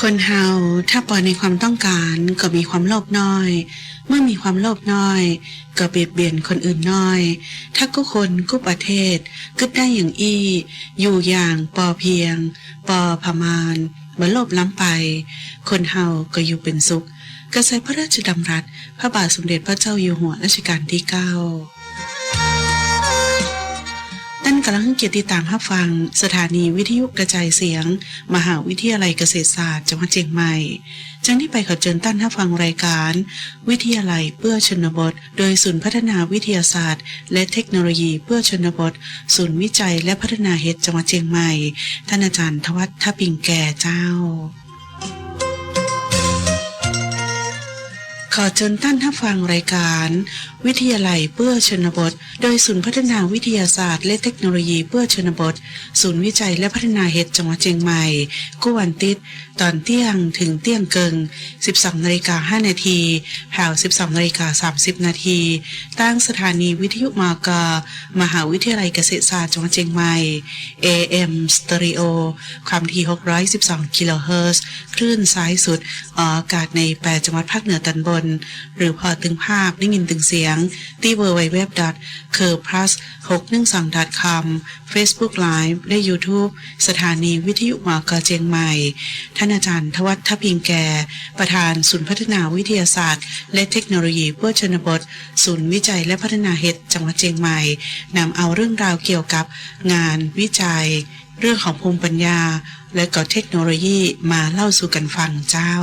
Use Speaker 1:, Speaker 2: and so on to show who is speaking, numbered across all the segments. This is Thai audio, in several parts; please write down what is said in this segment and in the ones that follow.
Speaker 1: คนเฮาถ้าปล่อยในความต้องการก็มีความโลภน้อย เมื่อมีความโลภน้อย ก็เบียดเบียนคนอื่นน้อย ถ้ากู้คนกู้ประเทศกึดได้อย่างอี้ อยู่อย่างปอเพียง ปอพมานบ่โลภล้ำไป คนเฮาก็อยู่เป็นสุข กระใสพระราชดำรัส พระบาทสมเด็จพระเจ้าอยู่หัวรัชกาลที่เก้าานกำลังเกียรติตามรับฟัง สถานีวิทยุกระจายเสียง มหาวิทยาลัยเกษตรศาสตร์จังหวัดเชียงใหม่จังที่ไปขอเชิญท่านรับฟังรายการ วิทยาลัยเพื่อชนบท โดยศูนย์พัฒนาวิทยาศาสตร์ และเทคโนโลยีเพื่อชนบท ศูนย์วิจัยและพัฒนาเฮดจังหวัดเชียงใหม่ ท่านอาจารย์ทวัฒน์ทปิงแก่เจ้าขอเชิญท่านรับฟังรายการวิทยาลัยเพื่อชนบท โดยศูนย์พัฒนาวิทยาศาสตร์ และเทคโนโลยีเพื่อชนบท ศูนย์วิจัยและพัฒนาเห็ดจังหวัดเชียงใหม่กู้วันติดตอนเที่ยงถึงเที่ยงเกิง 12นาฬิกา5นาทีแผ่ว12นาฬิกา30นาทีตั้งสถานีวิทยุมากมหาวิทยาลัยเกษตรศาสตร์จังหวัดเชียงใหม่ AM Stereo ความถี่612กิโลเฮิรตซ์คลื่นซ้ายสุดออกอากาศใน 8 จังหวัดภาคเหนือตอนบน หรือพอตึงภาพได้ยินตึงเสียงที่ www c u r p l u s 612 com Facebook Live และ YouTube สถานีวิทยุหมอกอเจียงใหม่ ท่านอาจารย์ทวัฒน์ทพิงแก่ ประธานศูนย์พัฒนาวิทยาศาสตร์ และเทคโนโลยีเพื่อชนบท ศูนย์วิจัยและพัฒนาเห็ดจังหวัดเชียงใหม่นำเอาเรื่องราวเกี่ยวกับงานวิจัย เรื่องของภูมิปัญญา และก็เทคโนโลยีมาเล่าสู่กันฟังเจ้า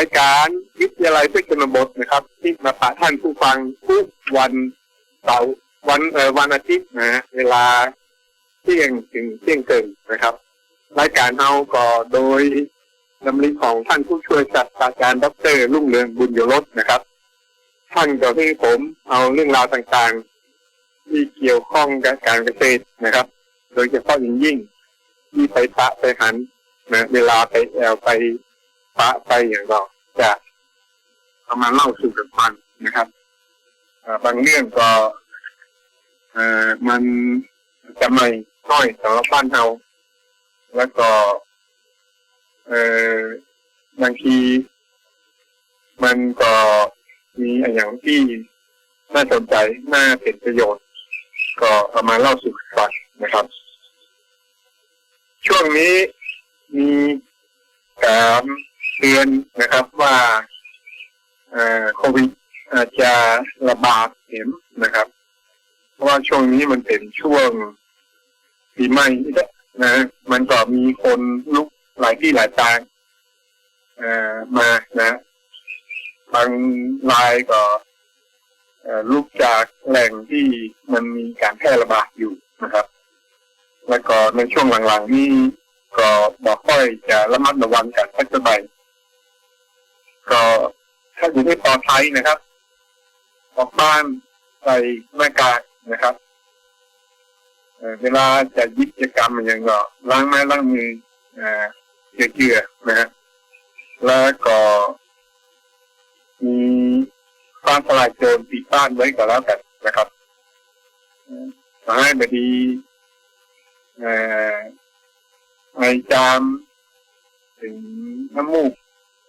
Speaker 1: า
Speaker 2: ยการวิทยาลัยเพื่อชนบทนะครับ ที่มาปะท่านผู้ฟังทุกวันเสาร์วันเอ่อวันอาทิตย์นะฮะเวลาเที่ยงถึงเที่ยงเกินนะครับ รายการเราก็โดยดำริของท่านผู้ช่วยศาสตราจารย์ดรรุ่งเรืองบุญยรสนะครับ ท่านก็ให้ผมเอาเรื่องราวต่างๆ ที่เกี่ยวข้องกับการเกษตรนะครับ โดยเฉพาะอย่างยิ่งที่ไปปะไปหันนะเวลาไปแอลไป ปะไปอย่างเราจะเอามาเล่าสู่กันฟังนะครับบางเรื่องก็เอ่อมันจะไม่น้อยสำหรับบ้านเราแล้วก็เอ่อบางทีมันก็มีอย่างที่น่าสนใจน่าเป็นประโยชน์ ก็เอามาเล่าสู่กันฟังนะครับ ช่วงนี้มีการ เตือนนะครับว่าเอ่อโควิดอาจจะระบาดเห็นนะครับ เพราะว่าช่วงนี้มันเป็นช่วงปีใหม่นะ มันก็มีคนลุกหลายที่หลายทางเอ่อมานะ บางรายก็เออลุกจากแหล่งที่มันมีการแพร่ระบาดอยู่นะครับ แล้วก็ในช่วงหลังๆนี้ก็บอกค่อยจะระมัดระวังกันสักจะใบ ก็ถ้าอยู่ให้ปลอดภัยนะครับ ออกบ้านใส่หน้ากากนะครับเวลาจะยิบกิจกรรมอย่างก็ล้างไม้ล้างมือเกลือๆนะฮะแล้วก็มีฟ้าทลายโจรปิดบ้านไว้ก็แล้วกันนะครับเอ่อขอให้บดีเอ่อไอจามเป็นน้ำมูก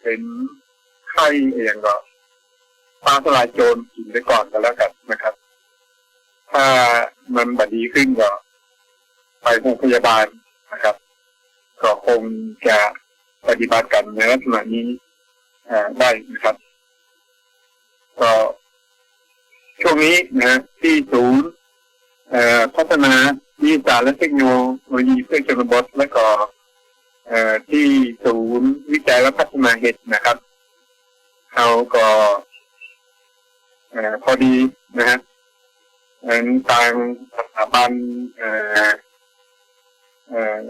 Speaker 2: เป็น ไข้อย่างก็ฟ้าทลายโจรกินไปก่อนก็แล้วกันนะครับ ถ้ามันบดีขึ้นก็ ไปโรงพยาบาลนะครับ ก็คงจะปฏิบัติกันในลักษณะนี้ได้นะครับ ก็ช่วงนี้นะที่ศูนย์พัฒนาวิทยาศาสตร์และเทคโนโลยีเพื่อชนบทและก็ที่ศูนย์วิจัยและพัฒนาเห็ดนะครับ เขาก็เอ่อพอดีนะฮะเอ่อทางสถาบันเอ่อเอ่อ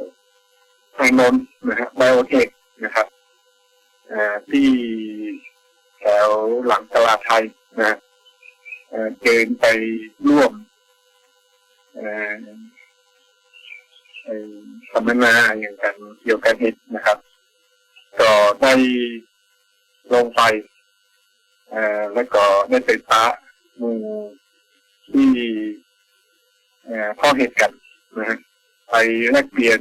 Speaker 2: ทางนนนะฮะไบโอเทคนะครับเอ่อที่แถวหลังตลาดไทยนะเอ่อเดินไปร่วมเอ่อไอ้สัมมนาอย่างกันเกี่ยวกับเห็ดนะครับ ก็ได้ ลงไปแล้วก็ได้ไปปะมู่ที่เอ่อพ่อเห็ดกันนะฮะไปแลกเปลี่ยน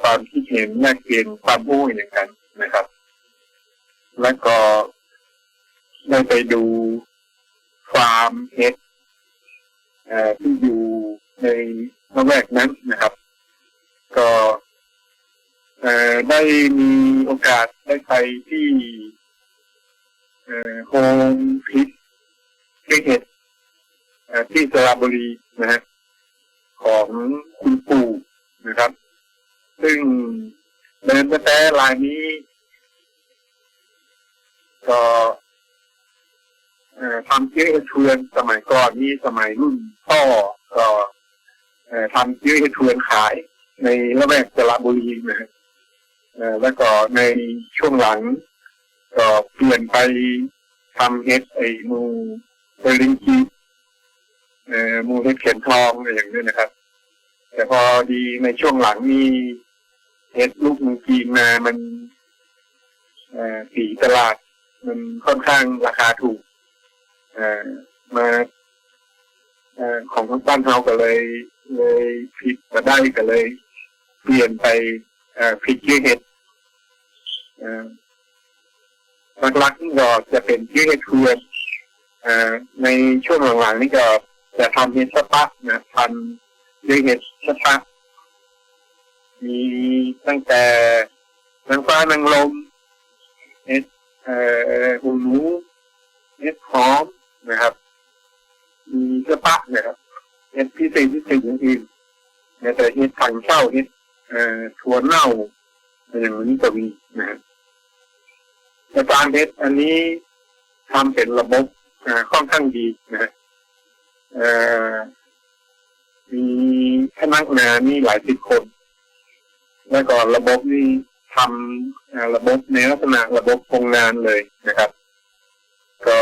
Speaker 2: ความคิดเห็นแลกเปลี่ยนความรู้อย่างกันนะครับ แล้วก็ได้ไปดูฟาร์มเห็ดที่อยู่ในละแวกนั้นนะครับ ก็ เอ่อได้มีโอกาสได้ไปที่เอ่อโฮมพิษเห็ดเอ่อที่สระบุรีนะฮะของคุณปู่นะครับ ซึ่งเดินมาแต่ลายนี้ ก็เอ่อทำเชื้อเห็ดเทือนสมัยก่อนนี่สมัยรุ่นพ่อก็เอ่อทำเชื้อเห็ดเทือนขายในละแวกสระบุรีนะฮะเอ่อ แล้วก็ในช่วงหลัง ก็เปลี่ยนไปทำเห็ดไอ้มูเบลิงกีเอ่อหมูเห็ดเข็มทองอะไรอย่างนี้นะครับ แต่พอดีในช่วงหลังนี่เห็ดลูกมูกีมามันสีตลาด มันค่อนข้างราคาถูกเอ่อมาอของทางบ้านเราก็เลย เลยผิดมาได้ก็เลย เปลี่ยนไปผิดชื่อเห็ด หลักๆนี่ก็จะเป็นชื่อเห็ดเคือนเอ่อในช่วงหลังๆนี่ก็จะทำเห็ดสปะนะทำชื่อเห็ดสปะมีตั้งแต่นางฟ้านางลมเห็ดเอ่อหูหนูเห็ดหอมนะครับ มีเสปะนะครับเห็ดพิเศษพิเศษอย่างอื่นแต่เห็ดถังเช่าเห็ดเอ่อถั่วเน่าอย่างนี้ก็มีนะครับ แต่การเห็ดอันนี้ทำเป็นระบบค่อนข้างดีนะฮะมีพนักงานนี่หลายสิบคน แล้วก็ระบบนี่ทำระบบในลักษณะระบบโครงงานเลยนะครับ ก็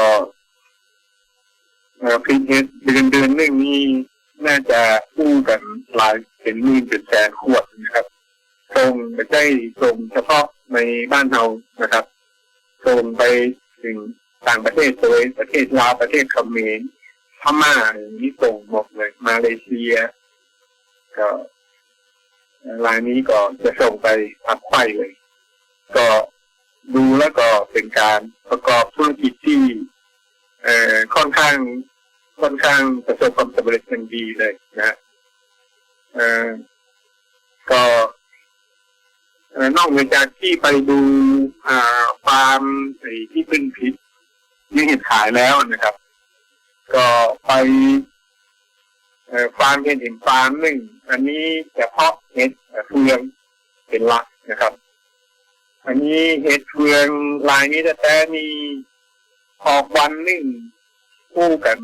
Speaker 2: พิเศษเดือนเดือนหนึ่งนี่น่าจะคู่กันหลายเป็นหมื่นเป็นแสนขวดนะครับส่งไม่ใช่ส่งเฉพาะในบ้านเรานะครับ ส่งไปถึงต่างประเทศโดยประเทศลาวประเทศเขมรพม่าอย่างนี้ส่งหมดเลยมาเลเซีย ก็รายนี้ก็จะส่งไปพักไข่เลย ก็ดูแล้วก็เป็นการประกอบธุรกิจที่เอ่อค่อนข้างค่อนข้างประสบความสำเร็จอย่างดีเลยนะเอ่อก็นอกเหนือจากที่ไปดูอ่า ฟาร์มไอ้ที่เป็นพิษยี่เห็ดขายแล้วนะครับ ก็ไปเอ่อฟาร์มเห็ดเห็นฟาร์มหนึ่ง อันนี้เฉพาะเห็ดเฟืองเป็นหลักนะครับ อันนี้เห็ดเฟืองลายนี้แต่แต่มีออกวันหนึ่งคู่กัน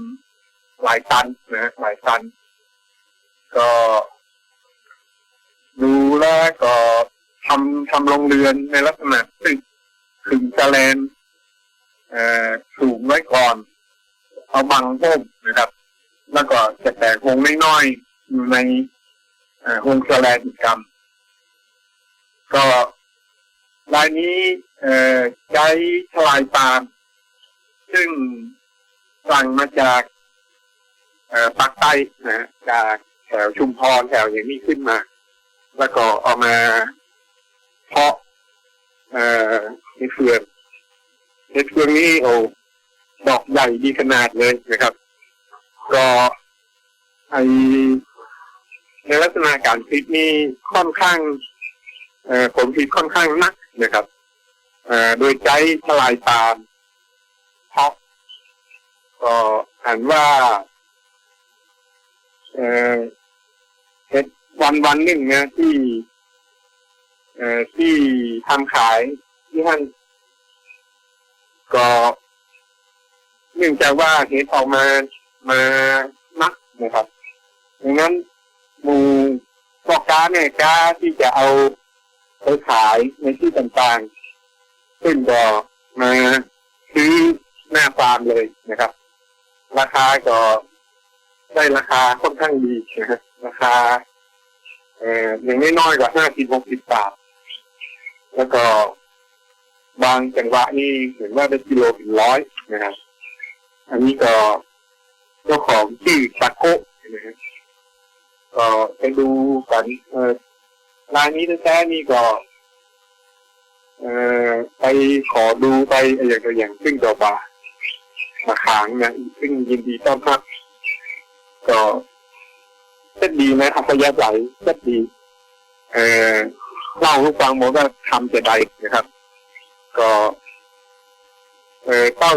Speaker 2: หลายตันนะหลายตัน ก็ดูแลก็ทำทำโรงเรือนในลักษณะตึก ขึงกระแลนสูงไว้ก่อน เอาบังพุ่มนะครับ แล้วก็จะแตกวงน้อยๆอยู่ในวงกระแลนอีกกรรม ก็รายนี้ใช้ทลายปาล์มซึ่งสั่งมาจากปากใต้นะจากแถวชุมพรแถวอย่างนี้ขึ้นมา แล้วก็เอามาเพาะ เอ่อเห็ดเฟืองเห็ดเฟืองนี่โอ้ดอกใหญ่ดีขนาดเลยนะครับ ก็ไอในลักษณะการพลิกนี่ค่อนข้างเอ่อผลผลิตค่อนข้างหนักนะครับเอ่อโดยใช้ทลายปามเพาะก็อ่านว่าเอ่อเฮ็ดวันวันหนึ่งนะที่เอ่อที่ทำขาย ที่ท่านก็เนื่องจากว่าเห็ดออกมามานักนะครับดังนั้นมูพ่อค้าเนี่ยกล้าที่จะเอาไปขายในที่ต่างๆซึ่งก็มาซื้อหน้าฟาร์มเลยนะครับ ราคาก็ได้ราคาค่อนข้างดีนะครับราคาเอ่ออย่างน้อยๆกว่าห้าสิบหกสิบบาท แล้วก็ บางจังหวะนี่เห็นว่าได้กิโลถึงร้อยนะครับอันนี้ก็เจ้าของชื่อซาโกะนะครับก็ไปดูกันเออร้านนี้แท้ๆนี่ก็เออไปขอดูไปอย่างตัวอย่างซึ่งต่อบามาขางนะซึ่งยินดีต้อนรับก็เซ็ตดีนะอัพยาศัยเซ็ตดี เอ่อเล่าให้ฟังหมดว่าทำจะใดนะครับ ก็เออเต้า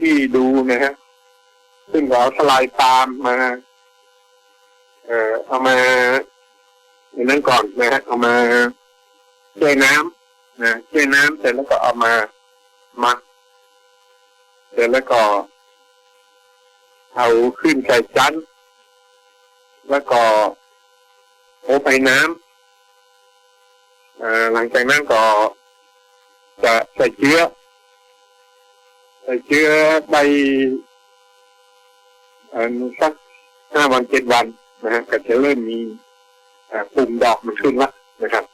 Speaker 2: ที่ดูนะฮะซึ่งเอาสลายตามมา เอ่อเอามาอย่างนั้นก่อนนะฮะเอามาแช่น้ำนะแช่น้ำเสร็จแล้วก็เอามามัดเสร็จแล้วก็ เอาขึ้นใส่จันแล้วก็โอไปน้ำอ่อหลังจากนั้นก็ จะใส่เชื้อใส่เชื้อไปอสักห้าวันเจ็ดวันนะฮะก็จะเริ่มมีปุ่มดอกมันขึ้นละนะครับ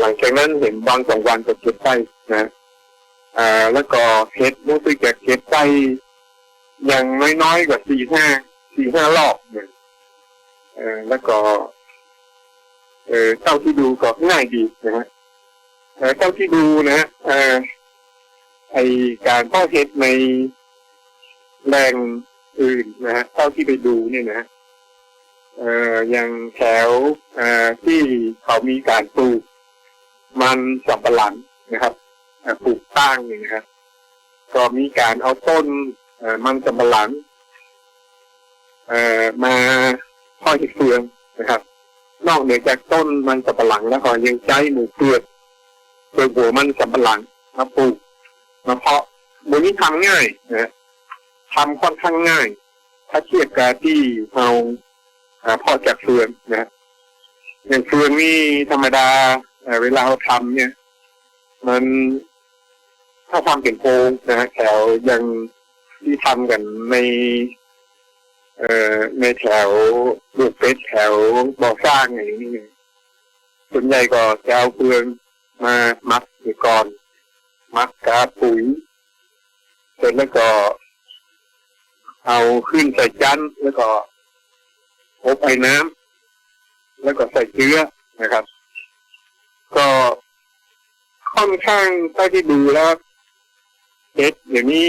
Speaker 2: หลังจากนั้นเห็นบางสองวันก็เก็บไปนะอแล้วก็เห็ดรู้สึกจะเก็บไปอย่างน้อยๆกว่าสี่ห้าสี่ห้ารอบเนี่ยแล้วก็เออเท่าที่ดูก็ง่ายดีนะฮะ เออเท่าที่ดูนะฮะเออไอการเพาะเห็ดในแหล่งอื่นนะฮะเท่าที่ไปดูเนี่ยนะฮะเอออย่างแถวเอ่อที่เขามีการปลูกมันสับปะหลังนะครับเอ่อปลูกตั้งเนี่ยนะครับก็มีการเอาต้นเอ่อมันสับปะหลังเอ่อมาพ่อเห็ดเฟืองนะครับ นอกเหนือจากต้นมันสับปะหลังแล้วก็ยังใช้หมูเปลือก ปลือกหัวมันสับปะหลังมาปลูกมาเพาะบนนี้ทำง่ายนะทำค่อนข้างง่าย ถ้าเทียบกับที่เราอ่าเพาะจากเฟืองนะอย่างเฟืองนี่ธรรมดาเเวลาเราทำเนี่ย มันถ้าทำเป็นโพงนะฮะแถวยังที่ทำกันใน เอ่อในแถวลูกเป็ดแถวบ่อสร้างอย่างนี้ส่วนใหญ่ก็จะเอาเปลือง มามัดอยู่ก่อน มัดกาปุ๋ยเสร็จแล้วก็ เอาขึ้นใส่จันแล้วก็อบไอ้น้ำแล้วก็ใส่เชื้อนะครับ ก็ค่อนข้างใต้ที่ดูแล้วเห็ดอย่างนี้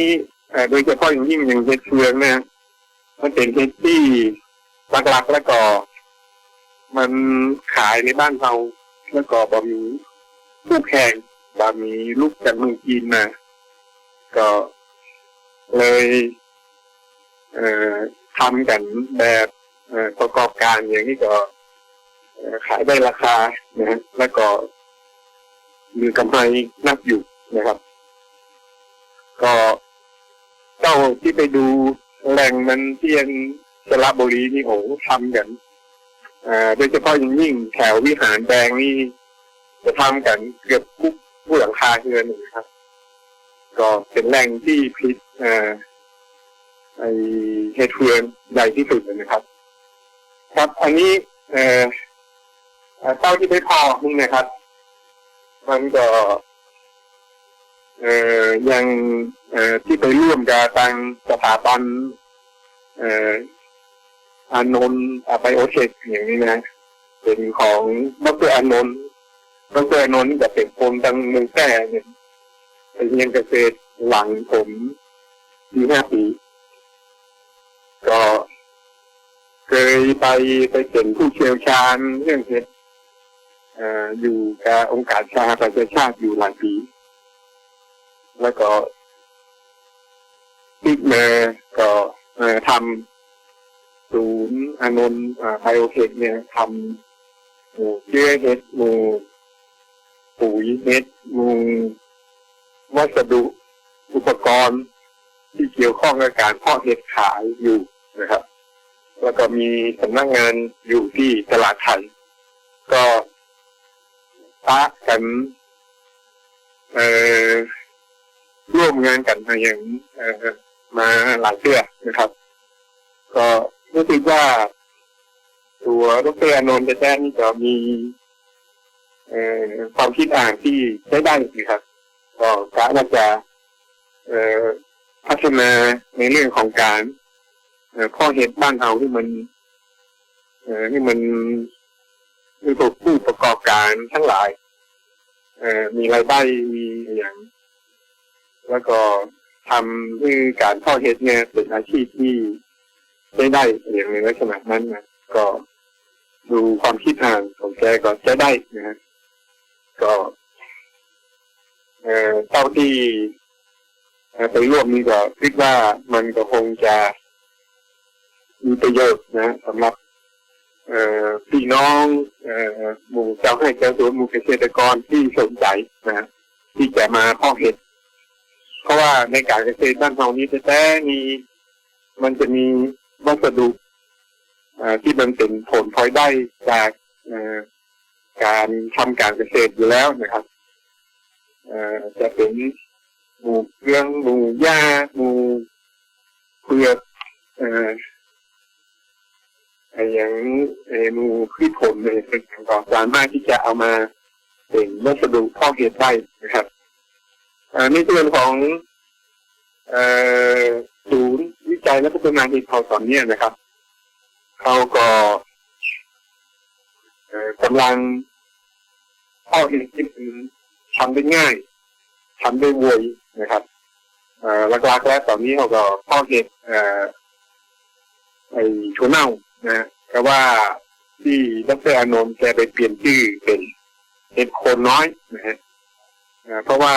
Speaker 2: เอ่อโดยเฉพาะอย่างยิ่งอย่างเห็ดเฟืองเนะมันเป็นเห็ดที่หลักๆแล้วก็ มันขายในบ้านเราแล้วก็บะมี ผู้แข่งบะมีลูกจากเมืองจีนมา ก็เลยเอ่อทำกันแบบประกอบการอย่างนี้ก็ขายได้ราคานะฮะแล้วก็มีกำไรนับอยู่นะครับ ก็เจ้าที่ไปดูแหล่งมันเที่ยงสระบุรีนี่โหทำกันอ่าโดยเฉพาะอย่างยิ่งแถววิหารแดงนี่ จะทำกันเกือบทุกผู้หลังคาเรือนนะครับ ก็เป็นแหล่งที่พลิกอ่าไอเฮดเฟือนใหญ่ที่สุดนะครับ ครับอันนี้เอ่อเต้าที่ไปพอนี่นะครับ มันก็ เอ่อยังเอ่อที่ไปร่วมกับทางสถาบันเอ่ออานนท์ไบโอเทคอย่างนี้นะ เป็นของดรอานนท์ ดรอานนท์นี่จะเป็นคนทางเมืองแท้เนี่ยไปเรียนเกษตรหลังผมปีห้าปี ก็เคยไปไปเป็นผู้เชี่ยวชาญเรื่องเห็ดเอ่ออยู่กับองค์การสหประชาชาติอยู่หลายปี แล้วก็ปีที่มาก็เอ่อทำศูนย์อนนท์ไบโอเทคเนี่ยทำหมูเชื้อเห็ดหมู ปุ๋ยเม็ดหมูวัสดุอุปกรณ์ที่เกี่ยวข้องกับการเพาะเห็ดขายอยู่นะครับ แล้วก็มีสำนักงานอยู่ที่ตลาดไทย ก็ปะกันเอ่อร่วมงานกันมาอย่างเอ่อมาหลายเดือนะครับ ก็รู้สึกว่า ตัวดรอานนท์จะแจ้งนี่ก็มี ความคิดอ่านที่ใช้ได้นะครับก็กะว่าจะเอพัฒนาในเรื่องของการเอข้อเหตุบ้านเราที่มันเอที่มันคือพวผู้ประกอบการทั้งหลายเอมีรายได้มีอย่าง แล้วก็ทำให้การพ่อเฮ็ดเนี่ยเป็นอาชีพที่ได้ได้อย่างในลักษณะนั้นนะก็ดูความคิดอ่านของแกก็ใช้ได้นะฮะ ก็เอ่อเท่าที่ไปร่วมนี้ก็คิดว่ามันก็คงจะมีประโยชน์นะสำหรับเอ่อพี่น้องเอ่อหมู่เจ้าให้เจ้าสวนหมู่เกษตรกรที่สนใจนะฮะที่จะมาเพาะเห็ด เพราะว่าในการเกษตรบ้านเรานี้แท้ๆมีมันจะมีวัสดุเอ่อที่มันเป็นผลพลอยได้จาก การทำการเกษตรอยู่แล้วนะครับเอ่อจะเป็นหมู่เครื่องหมู่หญ้าหมู่เปลือกเอ่อไอ้อย่างไอ้หมู่พืชผลเลยเป็นก็สามารถที่จะเอามาเป็นวัสดุพาะเห็ดได้นะครับอ่อในส่วนของเอ่อศูนย์วิจัยและพัฒนาเห็ดเขาตอนเนี้ยนะครับเขาก็เอ่อกำลัง เพาะเห็ดที่มันทำได้ง่ายทำได้ไวนะครับเอ่อหลักๆแล้วตอนนี้เขาก็เพาะเห็ดเอ่อไอ้ถั่วเน่านะฮะแต่ว่าที่ดรอานนท์แกไปเปลี่ยนชื่อเป็นเห็ดโคนน้อยนะฮะเพราะว่า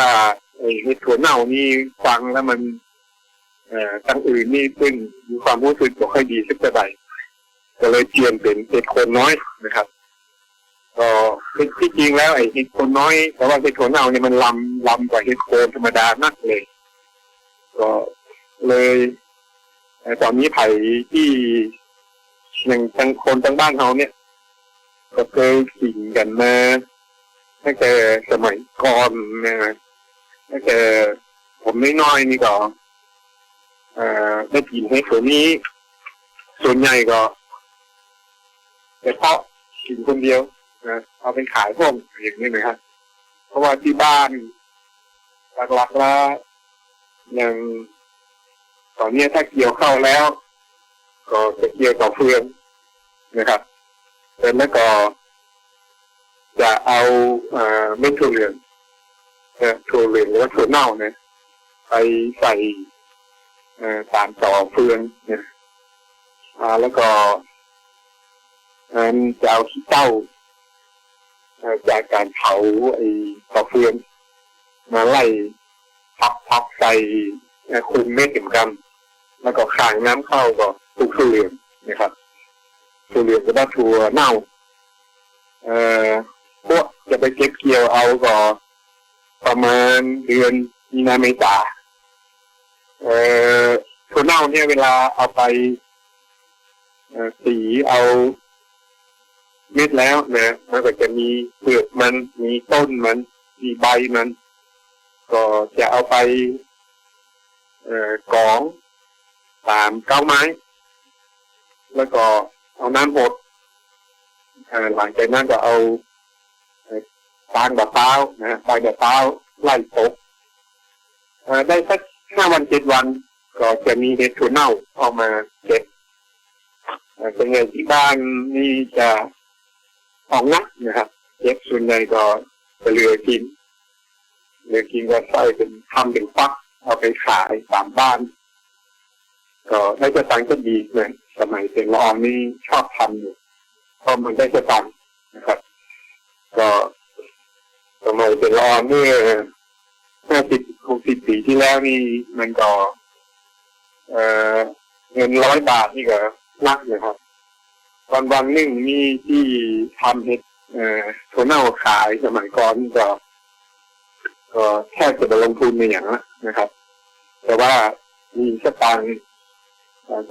Speaker 2: ไอ้เห็ดถั่วเน่านี่ฟังแล้วมันเอ่อตั้งอื่นนี่ซึ่งมีความรู้สึกไม่ค่อยดีสักเท่าไหร่ก็เลยเปลี่ยนเป็นเห็ดโคนน้อยนะครับ ก็คือที่จริงแล้วไอ้เห็ดโคนน้อย แต่ว่าเห็ดโคนเน่าเนี่ยมันลำลำกว่าเห็ดโคนธรรมดานักเลย ก็เลยตอนนี้ไผ่ที่อย่างทางคนทางบ้านเขาเนี่ย ก็เคยขิงกันมาตั้งแต่สมัยก่อนนะตั้งแต่ผมน้อยๆนี่ก็เอ่อได้กินให้ส่วนนี้ ส่วนใหญ่ก็เฉพาะกินคนเดียว นะเอาเป็นขายพวกอย่างนี้นะครับเพราะว่าที่บ้านหลักๆแล้วอย่างตอนนี้ถ้าเกี่ยวเข้าแล้ว ก็จะเกี่ยวต่อเฟืองนะครับแล้วก็จะเอาเอ่อเม็ดถั่วเหลืองเอ่อถั่วเหลืองหรือว่าถั่วเน่าเนี่ยไปใส่อ่อตามต่อเฟืองเนี่ยแล้วก็จะเอาขี้เต้า จากการเผาไอ้ต่อเฟืองมาไล่พับพับใส่คุมเม็ดเข็มกำแล้วก็ขางน้ำเข้าก็ปลูกถั่วเหลืองนะครับถั่วเหลืองก็ได้ถั่วเน่า เอ่อพวกจะไปเก็บเกี่ยวเอาก็ประมาณเดือนมีนาเมษาเอ่อถั่วเน่าเนี่ยเวลาเอาไปเอ่อสีเอา เม็ดแล้วนะมันก็จะมีเปลือกมันมีต้นมันมีใบมัน ก็จะเอาไป เอ่อกรองตามเก้าไม้ แล้วก็เอาน้ำหดเอ่อหลังจากนั้นก็เอาฟางแบบเป้านะฮะฟางแบบเป้าไล่ตกเอ่อได้สักห้าวันเจ็ดวัน ก็จะมีเห็ดถั่วเน่าออกมาเก็บเอ่อเป็นไงที่บ้านนี่จะ ออกนักนะครับเก็บส่วนใหญ่ก็จะเหลือกินเหลือกินก็ใส่เป็นทำเป็นฟัก เอาไปขายตามบ้าน ก็ได้จะตังก็ดีเลยสมัยเป็นละอองนี่ชอบทำอยู่เพราะมันได้จะตังนะครับ ก็สมัยเป็นละอองเมื่อห้าสิบหกสิบปีที่แล้วนี่มันก็เออเงินร้อยบาทนี่ก็นักนะครับ วันวันหนึ่งมีที่ทำเห็ดเอ่อถั่วเน่าขายสมัยก่อนก็ก็แค่จะไปลงทุนในอย่างนั้นนะครับ แต่ว่ามีสตางค์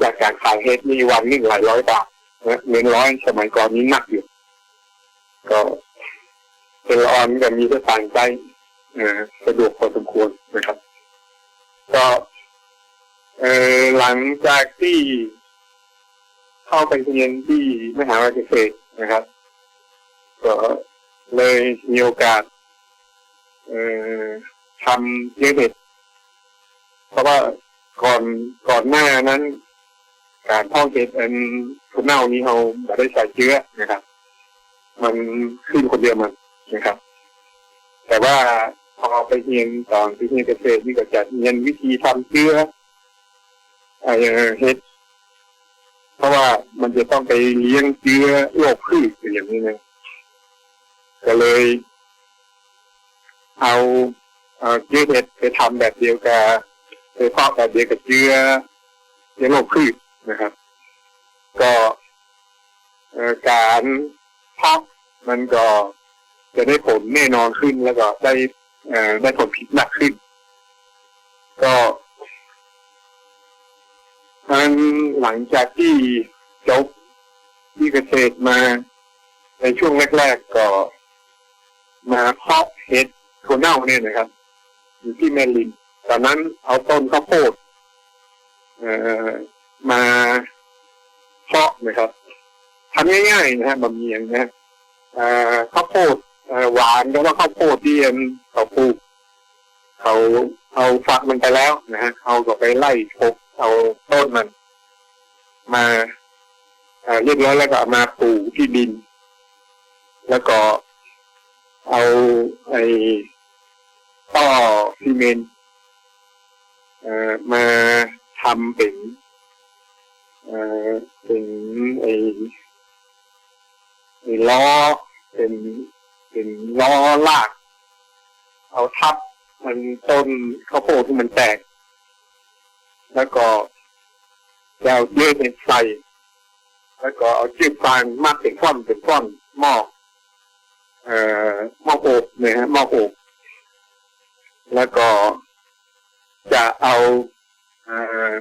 Speaker 2: จากการขายเห็ดมีวันหนึ่งหลายร้อยบาทเงินร้อยสมัยก่อนนี้หนักอยู่ ก็เป็นออนก็มีสตางค์ใจสะดวกพอสมควรนะครับ ก็หลังจากที่ เข้าไปเรียนที่มหาวิทยาลัยเกษตรนะครับ ก็เลยมีโอกาสเอ่อทำเยอะเด็ดเพราะว่าก่อนก่อนหน้านั้น การพ่อเห็ดอันทุนเน่านี้เราไม่ได้ใส่เชื้อนะครับ มันขึ้นคนเดียวมันนะครับ แต่ว่าพอไปเรียนตอนที่เรียนเกษตรนี่ก็จะเรียนวิธีทำเชื้อเอ่อเห็ด เพราะว่ามันจะต้องไปเลี้ยงเชื้อโรคพืชอย่างนี้นะก็เลย เอาเชื้อเห็ดไปทำแบบเดียวกับไปเพาะแบบเดียวกับเชื้อเชื้อโรคพืชนะครับ ก็การเพาะมันก็จะได้ผลแน่นอนขึ้นแล้วก็ได้ได้ผลผลิตมากขึ้น ก็ อันหลังจากที่จบที่เกษตรมาในช่วงแรกๆก็ มาเพาะเห็ดถั่วเน่าเนี่ยนะครับ อยู่ที่แมรินตอนนั้นเอาต้นข้าวโพดเอ่อมาเพาะนะครับทำง่ายๆนะฮะบะเมียงนะฮะเอ่อข้าวโพดหวานก็ว่าข้าวโพดที่เขาปลูกเขาเอาฝักมันไปแล้วนะฮะเอาก็ไปไล่ทก เอาต้นมัน มาเรียบร้อยแล้วก็มาปลูกที่ดิน แล้วก็เอาไอ้ต่อซีเมนต์มาทำเป็นเออเป็นไอ้ไอ้ล้อเป็นเป็นล้อลาก เอาทับมันต้นข้าวโพดที่มันแตก แล้วก็จะเอาเยื่อเป็นใส่แล้วก็เอาจืดฟางมัดเป็นฟ่อนเป็นฟ่อนหม้อเอ่อหม้ออบเนี่ยฮะหม้ออบแล้วก็จะเอาเอ่อ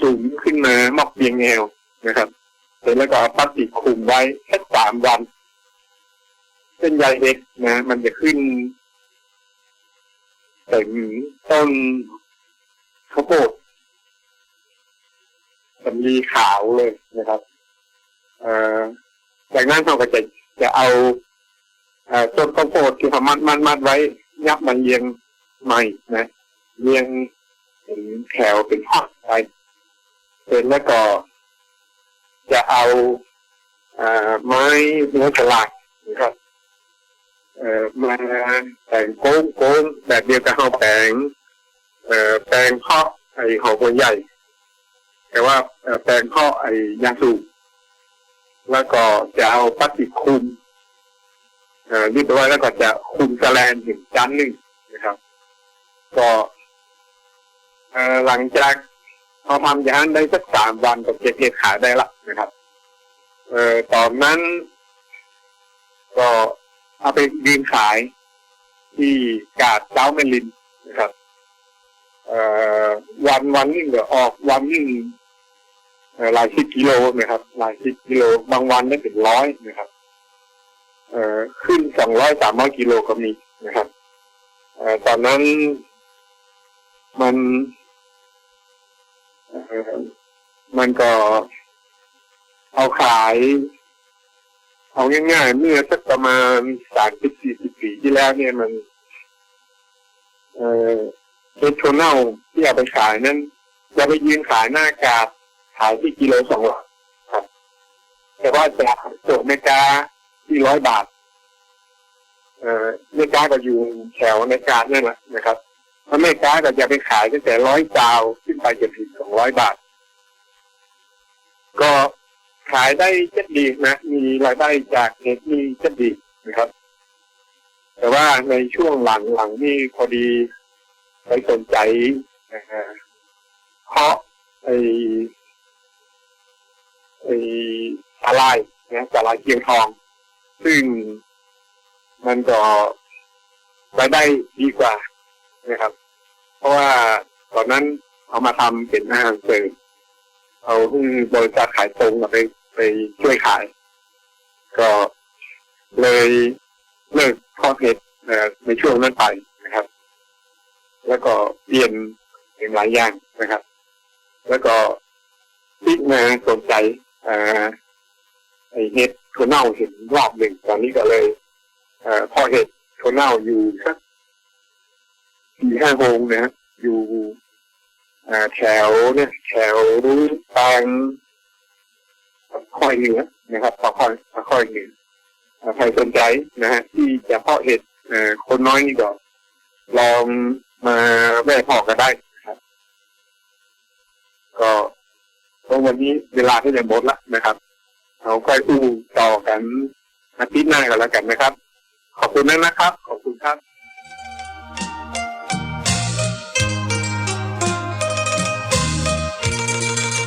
Speaker 2: สูงขึ้นมาหมอกเบียงแนวนะครับเสร็จแล้วก็พลาสติกคลุมไว้แค่สามวันเส้นใยเล็กนะ มันจะขึ้นถึงต้น ข้าวโพดสำลีขาวเลยนะครับเอ่อจากนั้นเราก็จะจะเอาเอ่อต้นข้าวโพดที่เขามัดมัดมัดไว้ ยับมันเรียงใหม่นะเรียงเป็นแถวเป็นห้องไปเสร็จแล้วก็จะเอาเอ่อไม้เนื้อฉลากนะครับเอ่อมาแต่งโค้งโค้งแบบเดียวกับเขาแปลง แปลงเพาะไอหอหัวใหญ่ แต่ว่าแปลงเพาะไอยางสูบแล้วก็จะเอาพลาสติกคุมเอ่อเรียบร้แล้วก็จะคุมแสแลนถึงชั้นหนึ่งนะครับ ก็หลังจากพอทำอย่างนั้นได้สักสามวันก็เก็บเก็บขายได้ละนะครับเอ่อตอนนั้น ก็เอาไปยืนขายที่กาดเจ้าแมลินนะครับ วันวันหนึงเดี๋ยวออกวันหนึงหลายสิบกิโลนะครับ หลายสิบกิโลบางวันได้เป็นร้อยนะครับเอ่อขึ้นสองร้อยสามร้อยกิโลก็มีนะครับเอ่อตอนนั้นมันเอ่อมันก็เอาขาย เอาง่ายๆเมื่อสักประมาณสามสิบสี่สิบปีที่แล้วเนี่ยมัน เอ่อ เฮดโชเน่าที่เอาไปขายนั้นจะไปยืนขายหน้ากาดขายที่กิโลสองร้อยครับ แต่ว่าจะส่งเมกาที่ร้อยบาท เอ่อเมกาก็อยู่แถวในกาดนั่นแหละนะครับเพราะเมกาก็จะไปขายตั้งแต่ร้อยจาวขึ้นไปจะถึงสองร้อยบาท ก็ขายได้เจ็ดดีนะ มีรายได้จากเน็ตมีเจ็ดดีนะครับ แต่ว่าในช่วงหลังหลังนี่พอดี ไปสนใจเอ่อเพาะไอไอสาลายนะสาลายเกียงทอง ซึ่งมันก็รายได้ดีกว่านะครับ เพราะว่าตอนนั้นเอามาทำเป็นอาหารเสริมเอาที่บริษัทขายตรงมาไปไปช่วยขาย ก็เลยเลิกทอดเห็ดในช่วงนั้นไป แล้วก็เปลี่ยนเป็นหลายอย่างนะครับ แล้วก็ที่มาสนใจเอ่อไอเห็ดถั่วเน่าเห็นรอบหนึ่งตอนนี้ก็เลยเอ่อพอเห็ดถั่วเน่าอยู่สักสี่ห้าโมงนะฮะอยู่แถวเนี่ยแถวแปลงค่อยเหนือนะครับปะค่อยปะคอยเหนือเอ่อใครสนใจนะฮะที่จะเพาะเห็ดคนน้อยนี่ก็ลอง มาแม่พ่อก็ได้ครับ ก็ก็วันนี้เวลาที่จะหมดละนะครับ เราค่อยอู้ต่อกันอาทิตย์หน้ากันแล้วกันนะครับ ขอบคุณมากนะครับ ขอบคุณครับ